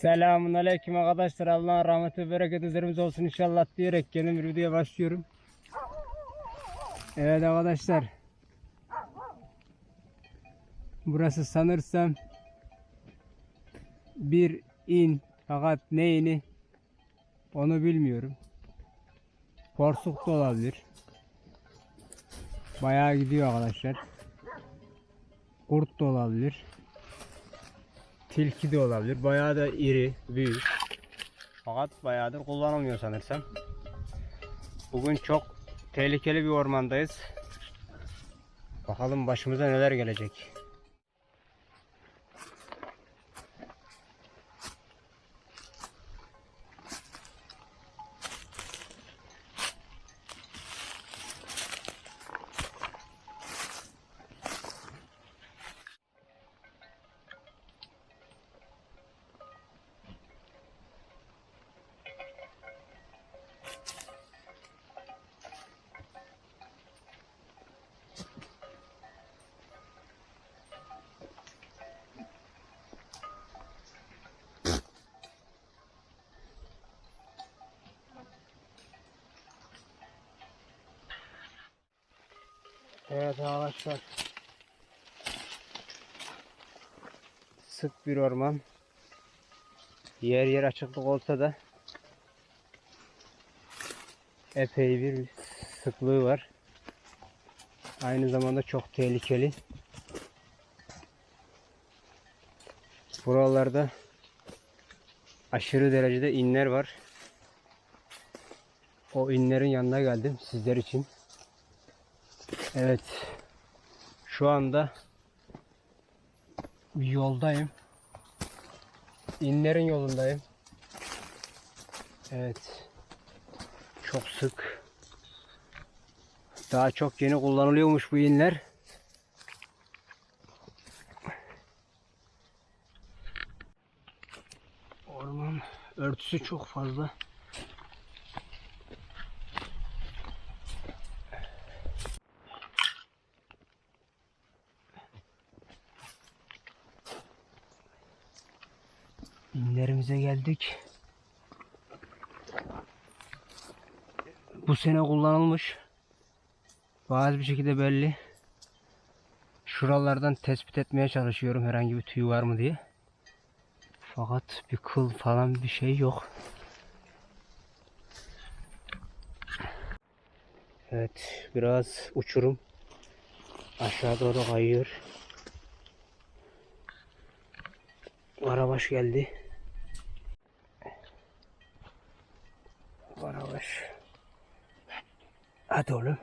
Selamun aleyküm arkadaşlar. Allah'ın rahmeti ve bereketi üzerimize olsun inşallah diyerek yeni bir videoya başlıyorum. Evet arkadaşlar. Burası sanırsam bir in fakat neyini onu bilmiyorum. Porsuk da olabilir. Bayağı gidiyor arkadaşlar. Kurt da olabilir. Tilki de olabilir. Bayağı da iri, büyük. Fakat bayağıdır kullanılmıyor sanırsam. Bugün çok tehlikeli bir ormandayız. Bakalım başımıza neler gelecek. Evet arkadaşlar. Sık bir orman. Yer yer açıklık olsa da epey bir sıklığı var. Aynı zamanda çok tehlikeli. Buralarda aşırı derecede inler var. O inlerin yanına geldim sizler için. Evet. Şu anda yoldayım. İnlerin yolundayım. Evet. Çok sık. Daha çok yeni kullanılıyormuş bu inler. Orman örtüsü çok fazla. İnlerimize geldik. Bu sene kullanılmış. Bazı bir şekilde belli. Şuralardan tespit etmeye çalışıyorum herhangi bir tüy var mı diye. Fakat bir kıl falan bir şey yok. Evet biraz uçurum. Aşağı doğru kayıyor. Karabaş geldi. Karabaş. Hadi oğlum.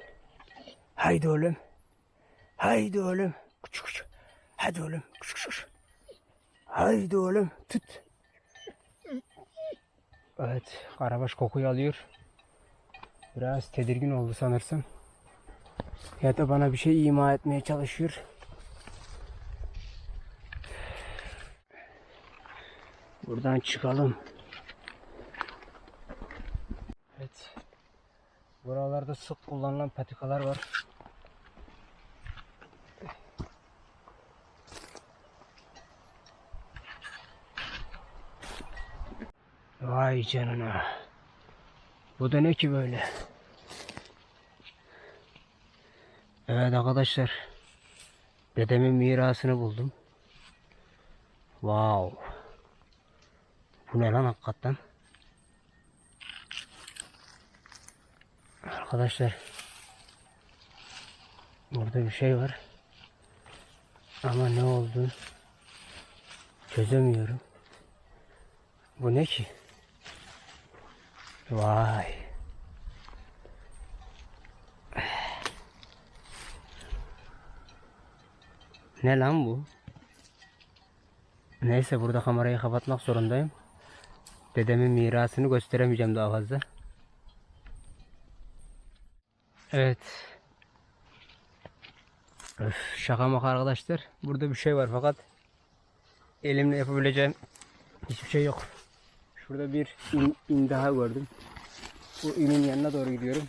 Haydi oğlum. Haydi oğlum. Küçük küçük. Hadi oğlum. Küçük küçük. Haydi oğlum. Tut. Evet. Karabaş kokuyu alıyor. Biraz tedirgin oldu sanırsam. Ya da bana bir şey ima etmeye çalışıyor. Buradan çıkalım. Evet. Buralarda sık kullanılan patikalar var. Vay canına. Bu da ne ki böyle? Evet arkadaşlar. Dedemin mirasını buldum. Wow. Bu ne lan hakikaten? Arkadaşlar burada bir şey var. Ama ne olduğunu çözemiyorum. Bu ne ki? Vay. Ne lan bu? Neyse burada kamerayı kapatmak zorundayım. Dedemin mirasını gösteremeyeceğim daha fazla. Evet. Öf, şaka maka arkadaşlar. Burada bir şey var fakat elimle yapabileceğim hiçbir şey yok. Şurada bir in, in daha gördüm. Bu inin yanına doğru gidiyorum.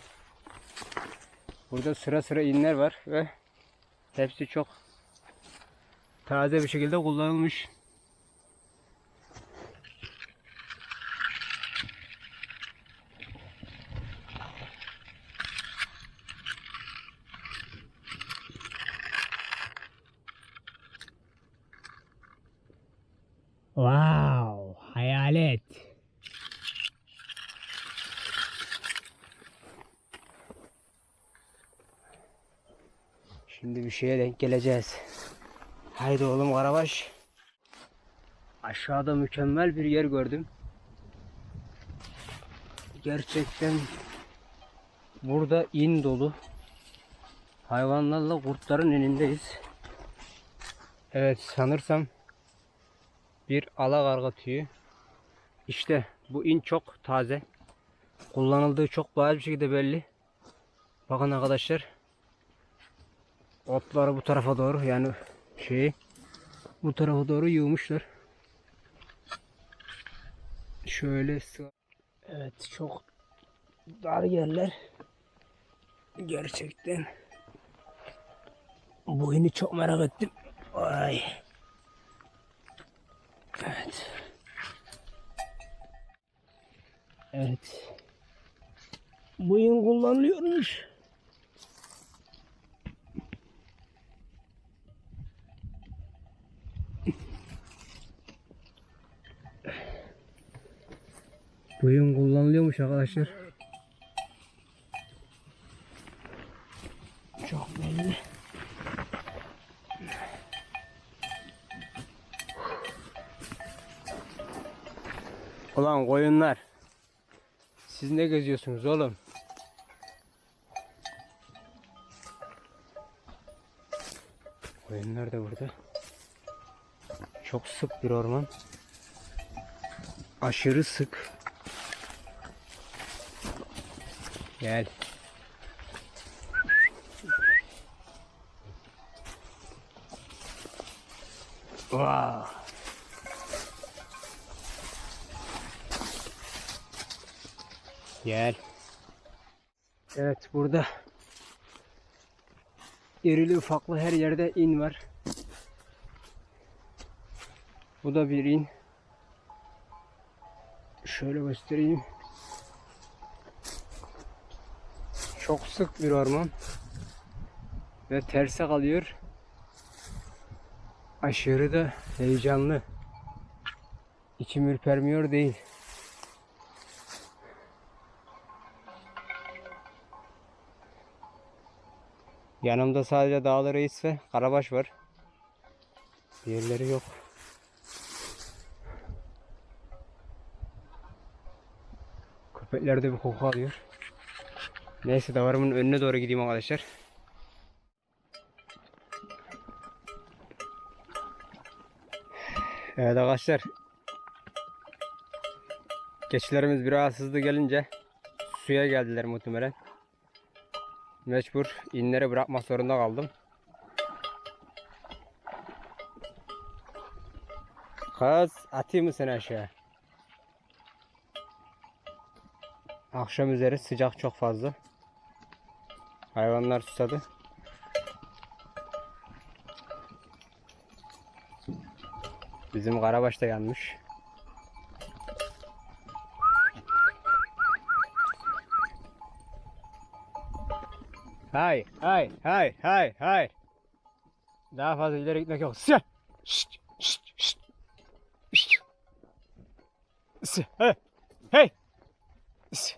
Burada sıra sıra inler var ve hepsi çok taze bir şekilde kullanılmış. Wow, hayalet. Şimdi bir şeye denk geleceğiz. Haydi oğlum Karabaş. Aşağıda mükemmel bir yer gördüm. Gerçekten burada in dolu. Hayvanlarla kurtların önündeyiz. Evet sanırsam bir ala karga tüyü. İşte bu in çok taze. Kullanıldığı çok bariz bir şekilde belli. Bakın arkadaşlar. Otları bu tarafa doğru yani şeyi bu tarafa doğru yığmışlar. Şöyle Evet çok dar yerler. Gerçekten. Bu ini çok merak ettim. Ay. Evet. Evet. Bu in kullanılıyormuş. Bu in kullanılıyormuş arkadaşlar. Çok belli. Ulan koyunlar. Siz ne geziyorsunuz oğlum? Koyunlar da burada. Çok sık bir orman. Aşırı sık. Gel. Wow. Gel. Evet burada irili ufaklı her yerde in var. Bu da bir in. Şöyle göstereyim. Çok sık bir orman. Ve terse kalıyor. Aşırı da heyecanlı. İçim ürpermiyor değil. Yanımda sadece Dağlı Reis ve Karabaş var. Diğerleri yok. Köpekler de bir koku alıyor. Neyse davarımın önüne doğru gideyim arkadaşlar. Evet arkadaşlar. Keçilerimiz biraz hızlı gelince suya geldiler muhtemelen. Mecbur inlere bırakmak zorunda kaldım. Kız atayım mı seni aşağı? Akşam üzeri sıcak çok fazla. Hayvanlar susadı. Bizim Karabaş da yanmış. Hay hay hay hay hay. Daha fazla ileri gitmek yok. Sı. Şşt şşt şşt. Hey. Hey. Sı.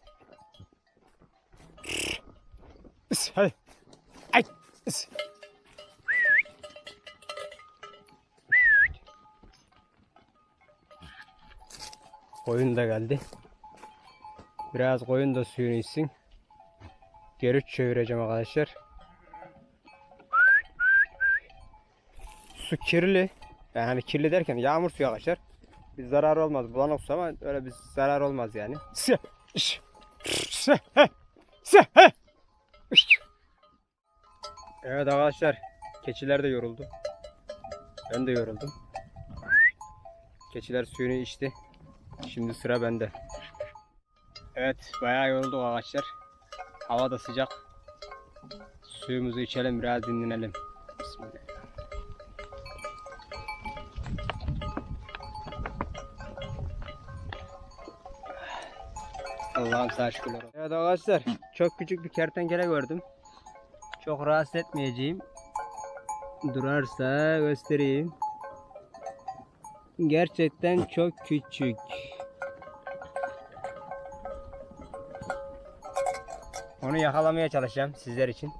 Sı. Hadi. Ay. Sı. Koyun da geldi. Biraz koyun da suyunu içsin. Geri çevireceğim arkadaşlar. Su kirli. Yani kirli derken yağmur suyu arkadaşlar. Bir zarar olmaz. Bulanık su ama öyle bir zarar olmaz yani. Sı, ş, sı, he, sı, he. Üş. Evet arkadaşlar. Keçiler de yoruldu. Ben de yoruldum. Keçiler suyunu içti. Şimdi sıra bende. Evet bayağı yorulduk arkadaşlar. Hava da sıcak. Suyumuzu içelim biraz dinlenelim. Bismillah. Allah'ım sana şükürler olsun. Evet arkadaşlar çok küçük bir kertenkele gördüm. Çok rahatsız etmeyeceğim. Durarsa göstereyim. Gerçekten çok küçük. Onu yakalamaya çalışacağım sizler için.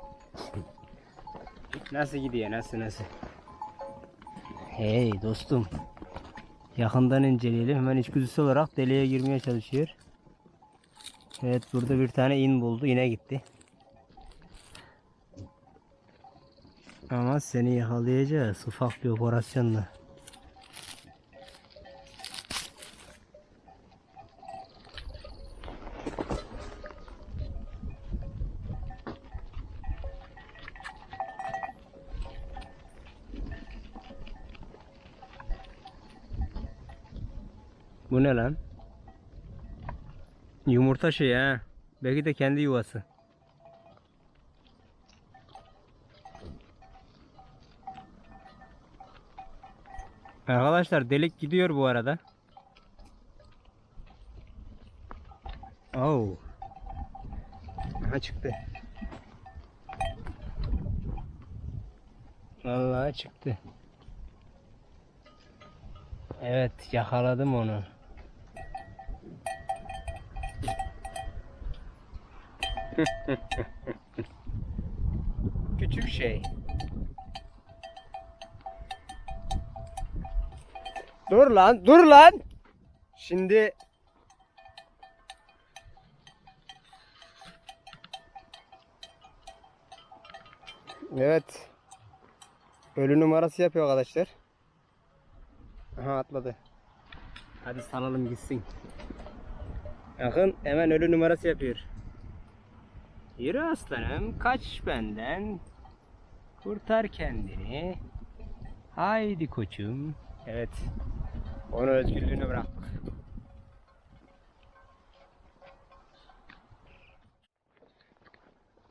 Nasıl gidiyor? Nasıl nasıl? Hey dostum. Yakından inceleyelim. Hemen içgüdüsel olarak deliğe girmeye çalışıyor. Evet burada bir tane in buldu. Yine gitti. Ama seni yakalayacağız. Ufak bir operasyonla. Bu ne lan? Yumurta şey ha. Belki de kendi yuvası. Arkadaşlar delik gidiyor bu arada. Oo. Ha çıktı. Vallahi çıktı. Evet yakaladım onu. Küçük şey. Dur lan, dur lan. Şimdi Evet. Ölü numarası yapıyor arkadaşlar. Aha atladı. Hadi salalım gitsin. Bakın hemen ölü numarası yapıyor. Yürü aslanım kaç benden. Kurtar kendini. Haydi koçum. Evet. Onu özgürlüğüne bıraktık.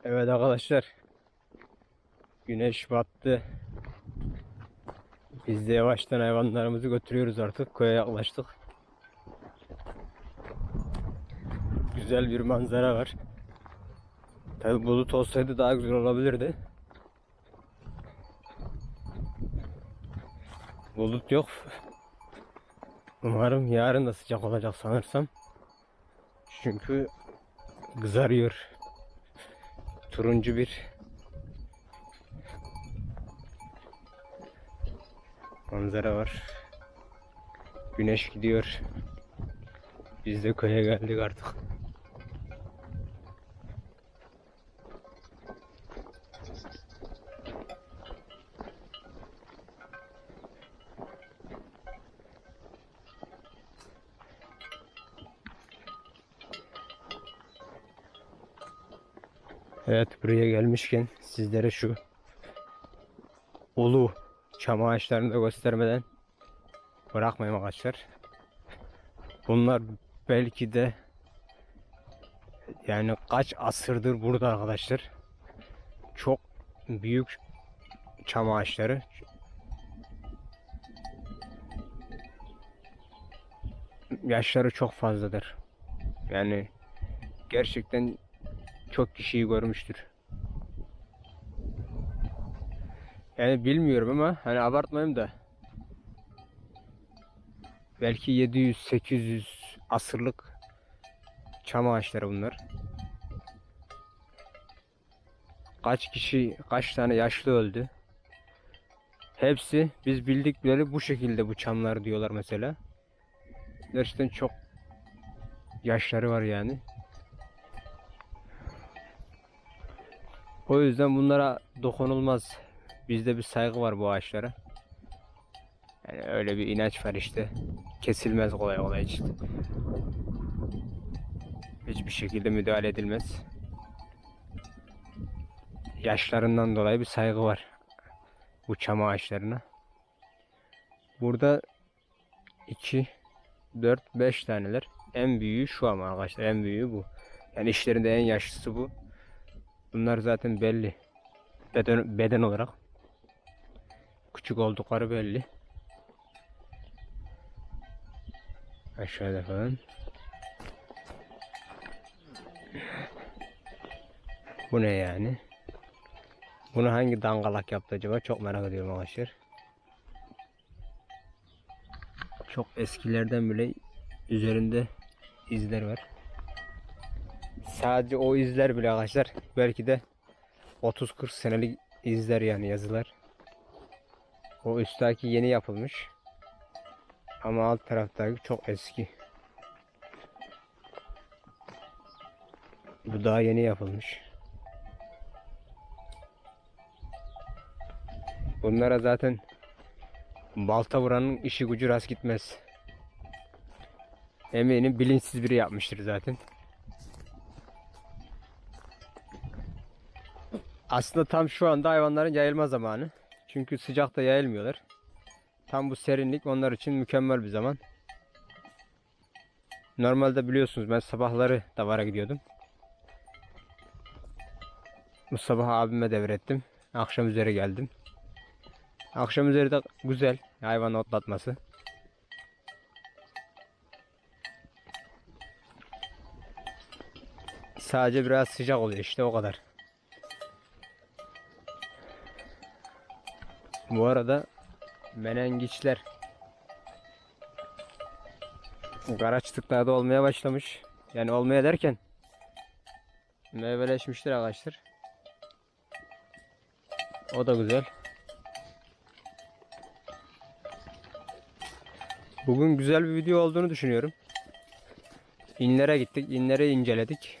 Evet arkadaşlar. Güneş battı. Biz de yavaştan hayvanlarımızı götürüyoruz artık. Köye yaklaştık. Güzel bir manzara var. Tabi bulut olsaydı daha güzel olabilirdi. Bulut yok. Umarım yarın da sıcak olacak sanırsam. Çünkü kızarıyor. Turuncu bir manzara var. Güneş gidiyor. Biz de köye geldik artık. Evet buraya gelmişken sizlere şu ulu çam ağaçlarını da göstermeden bırakmayayım arkadaşlar. Bunlar belki de yani kaç asırdır burada arkadaşlar. Çok büyük çam ağaçları. Yaşları çok fazladır. Yani gerçekten çok kişiyi görmüştür. Yani bilmiyorum ama hani abartmayayım da belki 700-800 asırlık çam ağaçları bunlar. Kaç kişi, kaç tane yaşlı öldü. Hepsi biz bildikleri bu şekilde bu çamlar diyorlar mesela. Gerçekten çok yaşları var yani. O yüzden bunlara dokunulmaz. Bizde bir saygı var bu ağaçlara. Yani öyle bir inanç var işte. Kesilmez kolay kolay işte. Hiçbir şekilde müdahale edilmez. Yaşlarından dolayı bir saygı var. Bu çam ağaçlarına. Burada 2 4 5 taneler. En büyüğü şu ama arkadaşlar en büyüğü bu. Yani işlerinde en yaşlısı bu. Bunlar zaten belli. Beden, beden olarak. Küçük oldukları belli. Aşağıda falan. Bu ne yani? Bunu hangi dangalak yaptı acaba? Çok merak ediyorum arkadaşlar. Çok eskilerden bile üzerinde izler var. Sadece o izler bile arkadaşlar belki de 30-40 senelik izler yani yazılar. O üstteki yeni yapılmış. Ama alt taraftaki çok eski. Bu daha yeni yapılmış. Bunlara zaten balta vuranın işi gücü rast gitmez. Eminim bilinçsiz biri yapmıştır zaten. Aslında tam şu anda hayvanların yayılma zamanı. Çünkü sıcakta yayılmıyorlar. Tam bu serinlik onlar için mükemmel bir zaman. Normalde biliyorsunuz ben sabahları davara gidiyordum. Bu sabah abime devrettim. Akşam üzeri geldim. Akşam üzeri de güzel hayvan otlatması. Sadece biraz sıcak oluyor işte o kadar. Bu arada menengiçler Karaçtıklarda olmaya başlamış. Yani olmaya derken meyveleşmiştir ağaçlar. O da güzel. Bugün güzel bir video olduğunu düşünüyorum. İnlere gittik, inleri inceledik.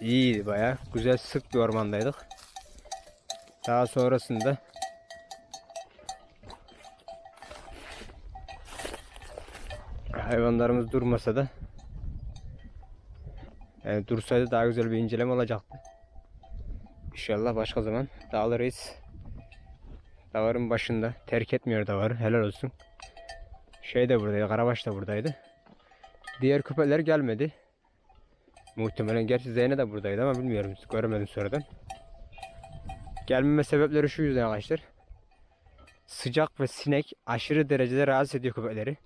İyiydi baya. Güzel sık bir ormandaydık. Daha sonrasında hayvanlarımız durmasa da yani dursaydı daha güzel bir inceleme olacaktı. İnşallah başka zaman Dağlı Reis Davarın başında terk etmiyor davarı helal olsun. Şey de buradaydı Karabaş da buradaydı. Diğer köpekler gelmedi. Muhtemelen gerçi Zeyne de buradaydı ama bilmiyorum göremedim sonradan. Gelmeme sebepleri şu yüzden arkadaşlar. Sıcak ve sinek aşırı derecede rahatsız ediyor köpekleri.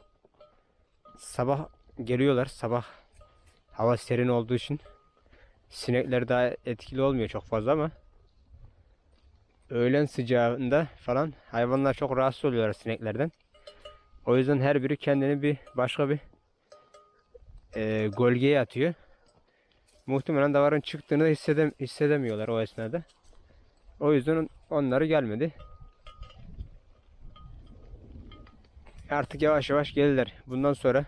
Sabah geliyorlar. Sabah hava serin olduğu için sinekler daha etkili olmuyor çok fazla ama öğlen sıcağında falan hayvanlar çok rahatsız oluyorlar sineklerden. O yüzden her biri kendini bir başka bir e, gölgeye atıyor. Muhtemelen davarın çıktığını da hissedem hissedemiyorlar o esnada. O yüzden onları gelmedi. Artık yavaş yavaş gelirler. Bundan sonra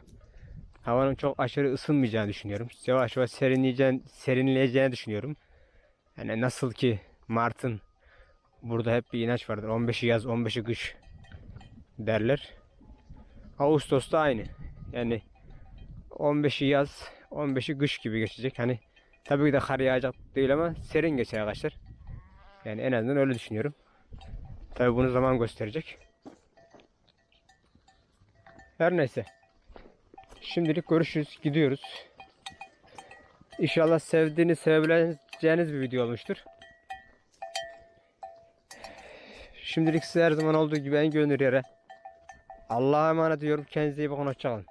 havanın çok aşırı ısınmayacağını düşünüyorum. Yavaş yavaş serinleyeceğini, serinleyeceğini düşünüyorum. Yani nasıl ki Mart'ın burada hep bir inanç vardır. 15'i yaz, 15'i kış derler. Ağustos'ta aynı. Yani 15'i yaz, 15'i kış gibi geçecek. Hani tabii ki de kar yağacak değil ama serin geçer arkadaşlar. Yani en azından öyle düşünüyorum. Tabii bunu zaman gösterecek. Her neyse. Şimdilik görüşürüz. Gidiyoruz. İnşallah sevdiğiniz, sevebileceğiniz bir video olmuştur. Şimdilik size her zaman olduğu gibi en gönül yere. Allah'a emanet ediyorum. Kendinize iyi bakın. Hoşçakalın.